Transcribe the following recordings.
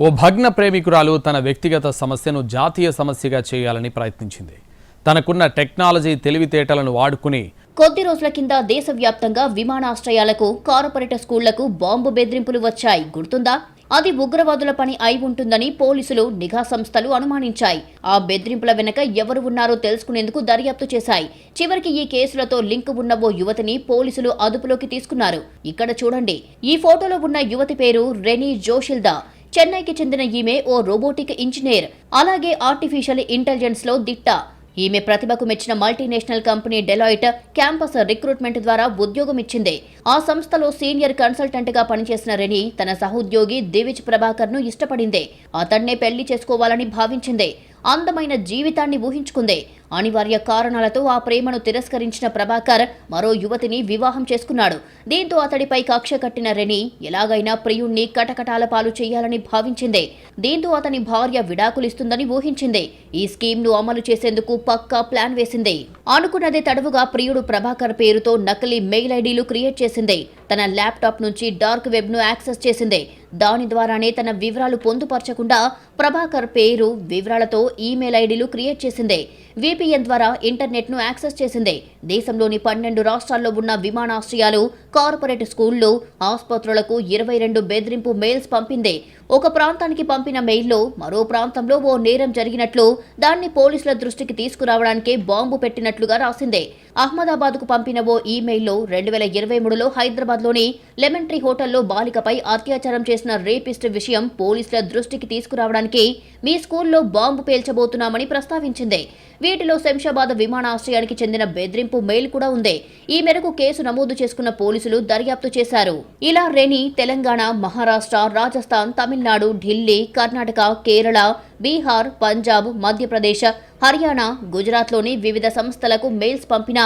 ఓ భగ్న ప్రేమికురాలు తన వ్యక్తిగత సమస్యను జాతీయ సమస్యగా చేయాలని ప్రయత్నించింది. తనకున్న టెక్నాలజీ తెలివితేటలను వాడుకుని కొద్ది రోజుల కింద దేశవ్యాప్తంగా విమానాశ్రయాలకు కార్పొరేట్ స్కూళ్ళకు బాంబు బెదిరింపులు వచ్చాయి. గుర్తుందా? అది ఉగ్రవాదుల పని అయి ఉంటుందని పోలీసులు నిఘా సంస్థలు అనుమానించాయి. ఆ బెదిరింపుల వెనుక ఎవరు ఉన్నారో తెలుసుకునేందుకు దర్యాప్తు చేశాయి. చివరికి ఈ కేసులతో లింక్ ఉన్న ఓ యువతిని పోలీసులు అదుపులోకి తీసుకున్నారు. ఇక్కడ చూడండి. ఈ ఫోటోలో ఉన్న యువతి పేరు రెనీ జోషిల్దా. చెన్నైకి చెందిన ఈమె ఓ రోబోటిక్ ఇంజనీర్. అలాగే ఆర్టిఫిషియల్ ఇంటెలిజెన్స్లో దిట్ట. ఈమె ప్రతిభకు మెచ్చిన multinational company Deloitte campus recruitment ద్వారా ఉద్యోగం ఇచ్చింది. ఆ సంస్థలో సీనియర్ కన్సల్టెంట్గా పనిచేసిన రెని తన సహోద్యోగి దివిజ్ ప్రభాకర్ను ఇష్టపడింది. అతన్నే పెళ్ళి చేసుకోవాలని భావించింది. అందమైన జీవితాన్ని ఊహించుకుంది. అనివార్య కారణాలతో ఆ ప్రేమను తిరస్కరించిన ప్రభాకర్ మరో యువతిని వివాహం చేసుకున్నాడు. దీంతో అతడిపై కక్ష కట్టిన రెని ఎలాగైనా ప్రియుణ్ణి కటకటాల పాలు చేయాలని భావించింది. దీంతో అతని భార్య విడాకులిస్తుందని ఊహించింది. ఈ స్కీమ్ను అమలు చేసేందుకు పక్కా ప్లాన్ వేసింది. అనుకున్నదే తడవుగా ప్రియుడు ప్రభాకర్ పేరుతో నకిలీ మెయిల్ ఐడీలు క్రియేట్ చేసింది. తన ల్యాప్టాప్ నుంచి డార్క్ వెబ్ను యాక్సెస్ చేసింది. దాని ద్వారానే తన వివరాలు పొందుపరచకుండా ప్రభాకర్ పేరు వివరాలతో ఈమెయిల్ ఐడీలు క్రియేట్ చేసింది. విపిఎన్ ద్వారా ఇంటర్నెట్ను యాక్సెస్ చేసింది. దేశంలోని పన్నెండు రాష్ట్రాల్లో ఉన్న విమానాశ్రయాలు కార్పొరేట్ స్కూళ్ళు ఆసుపత్రులకు ఇరవై రెండు బెదిరింపు మెయిల్స్ పంపింది. ఒక ప్రాంతానికి పంపిన మెయిల్లో మరో ప్రాంతంలో ఓ నేరం జరిగినట్లు దాన్ని పోలీసుల దృష్టికి తీసుకురావడానికే బాంబు పెట్టినట్లుగా రాసింది. అహ్మదాబాద్కు పంపిన ఓ ఈమెయిల్లో రెండు వేల ఇరవై మూడులో హైదరాబాద్లోని లెమన్ ట్రీ హోటల్లో బాలికపై అత్యాచారం చేసిన రేపిస్ట్ విషయం పోలీసుల దృష్టికి తీసుకురావడానికి మీ స్కూల్లో బాంబు పేల్చబోతున్నామని ప్రస్తావించింది. వీటిలో శంషాబాద్ విమానాశ్రయానికి చెందిన బెదిరింపు మెయిల్ కూడా ఉంది. ఈ మేరకు కేసు నమోదు చేసుకున్న పోలీసులు దర్యాప్తు చేశారు. ఇలా రేణి తెలంగాణ మహారాష్ట్ర రాజస్థాన్ తమిళ తమిళనాడు ఢిల్లీ కర్ణాటక కేరళ బీహార్ పంజాబ్ మధ్యప్రదేశ్ హర్యానా గుజరాత్లోని వివిధ సంస్థలకు మెయిల్స్ పంపినా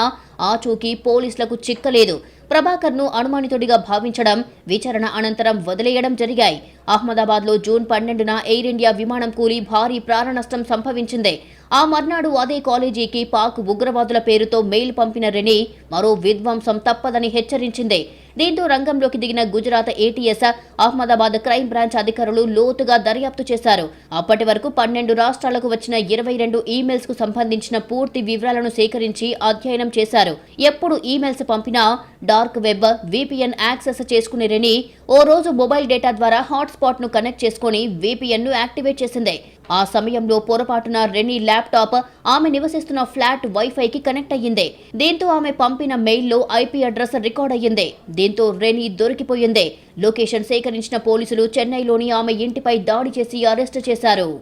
ఆచూకీ పోలీసులకు చిక్కలేదు. ప్రభాకర్ను అనుమానితుడిగా భావించడం విచారణ అనంతరం వదిలేయడం జరిగాయి. అహ్మదాబాద్లో జూన్ పన్నెండున ఎయిర్ ఇండియా విమానం కూలి భారీ ప్రాణనష్టం సంభవించింది. ఆ మర్నాడు అదే కాలేజీకి పాక్ ఉగ్రవాదుల పేరుతో మెయిల్ పంపిన రెని మరో విధ్వంసం తప్పదని హెచ్చరించింది. దీంతో రంగంలోకి దిగిన Gujarat ATS Ahmedabad crime branch అధికారులు లోతుగా దర్యాప్తు చేశారు. అప్పటి వరకు పన్నెండు రాష్ట్రాలకు వచ్చిన ఇరవై రెండు ఈమెయిల్స్కు సంబంధించిన పూర్తి వివరాలను సేకరించి అధ్యయనం చేశారు. ఎప్పుడు ఈమెయిల్స్ పంపినా డార్క్ వెబ్ విపిఎన్ యాక్సెస్ చేసుకునేరని ఓ రోజు మొబైల్ డేటా ద్వారా హాట్స్పాట్ను కనెక్ట్ చేసుకుని విపిఎన్ను యాక్టివేట్ చేసింది. ఆ సమయంలో పొరపాటున రెనీ ల్యాప్టాప్ ఆమె నివసిస్తున్న ఫ్లాట్ వైఫైకి కనెక్ట్ అయ్యింది. దీంతో ఆమె పంపిన మెయిల్లో ఐపీ అడ్రస్ రికార్డ్ అయ్యింది. దీంతో రెనీ దొరికిపోయింది. లొకేషన్ సేకరించిన పోలీసులు చెన్నైలోని ఆమె ఇంటిపై దాడి చేసి అరెస్టు చేశారు.